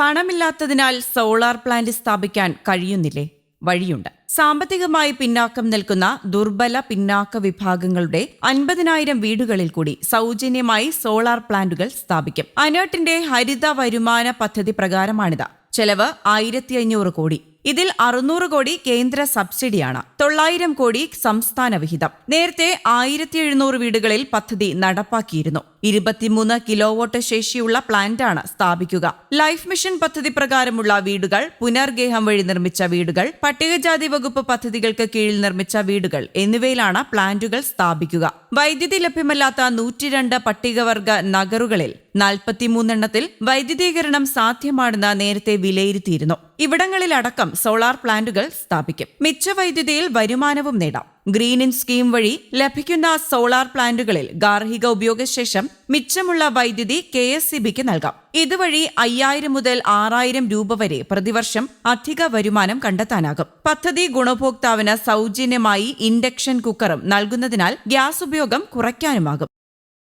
പണമില്ലാത്തതിനാൽ solar plant സ്ഥാപിക്കാൻ കഴിയുന്നില്ലേ? വഴിയുണ്ട്. സാമ്പത്തികമായി പിന്നാക്കം നിൽക്കുന്ന ദുർബല പിന്നാക്ക വിഭാഗങ്ങളുടെ അൻപതിനായിരം വീടുകളിൽ കൂടി സൗജന്യമായി സോളാർ പ്ലാന്റുകൾ സ്ഥാപിക്കും. അനേട്ടിന്റെ ഹരിത വരുമാന പദ്ധതി പ്രകാരമാണിത്. ചെലവ് ആയിരത്തി അഞ്ഞൂറ് കോടി. ഇതിൽ അറുന്നൂറ് കോടി കേന്ദ്ര സബ്സിഡിയാണ്. തൊള്ളായിരം കോടി സംസ്ഥാന വിഹിതം. നേരത്തെ ആയിരത്തി എഴുന്നൂറ് വീടുകളിൽ പദ്ധതി നടപ്പാക്കിയിരുന്നു. ഇരുപത്തിമൂന്ന് കിലോവോട്ട് ശേഷിയുള്ള പ്ലാന്റാണ് സ്ഥാപിക്കുക. ലൈഫ് മിഷൻ പദ്ധതി പ്രകാരമുള്ള വീടുകൾ പുനർഗേഹം വഴി നിർമ്മിച്ച വീടുകൾ പട്ടികജാതി വകുപ്പ് പദ്ധതികൾക്ക് കീഴിൽ നിർമ്മിച്ച വീടുകൾ എന്നിവയിലാണ് പ്ലാന്റുകൾ സ്ഥാപിക്കുക. വൈദ്യുതി ലഭ്യമല്ലാത്ത നൂറ്റിരണ്ട് പട്ടികവർഗ നഗറുകളിൽ നാൽപ്പത്തിമൂന്നെണ്ണത്തിൽ വൈദ്യുതീകരണം സാധ്യമാണെന്ന് നേരത്തെ വിലയിരുത്തിയിരുന്നു. ഇവിടങ്ങളിലടക്കം സോളാർ പ്ലാന്റുകൾ സ്ഥാപിക്കും. മിച്ച വൈദ്യുതിയിൽ വരുമാനവും നേടാം. ഗ്രീൻ ഇൻ സ്കീം വഴി ലഭിക്കുന്ന സോളാർ പ്ലാന്റുകളിൽ ഗാർഹിക ഉപയോഗശേഷം മിച്ചമുള്ള വൈദ്യുതി കെ എസ് സി ബിക്ക് നൽകാം. ഇതുവഴി അയ്യായിരം മുതൽ ആറായിരം രൂപ വരെ പ്രതിവർഷം അധിക വരുമാനം കണ്ടെത്താനാകും. പദ്ധതി ഗുണഭോക്താവിന് സൗജന്യമായി ഇൻഡക്ഷൻ കുക്കറും നൽകുന്നതിനാൽ ഗ്യാസ് ഉപയോഗം കുറയ്ക്കാനുമാകും.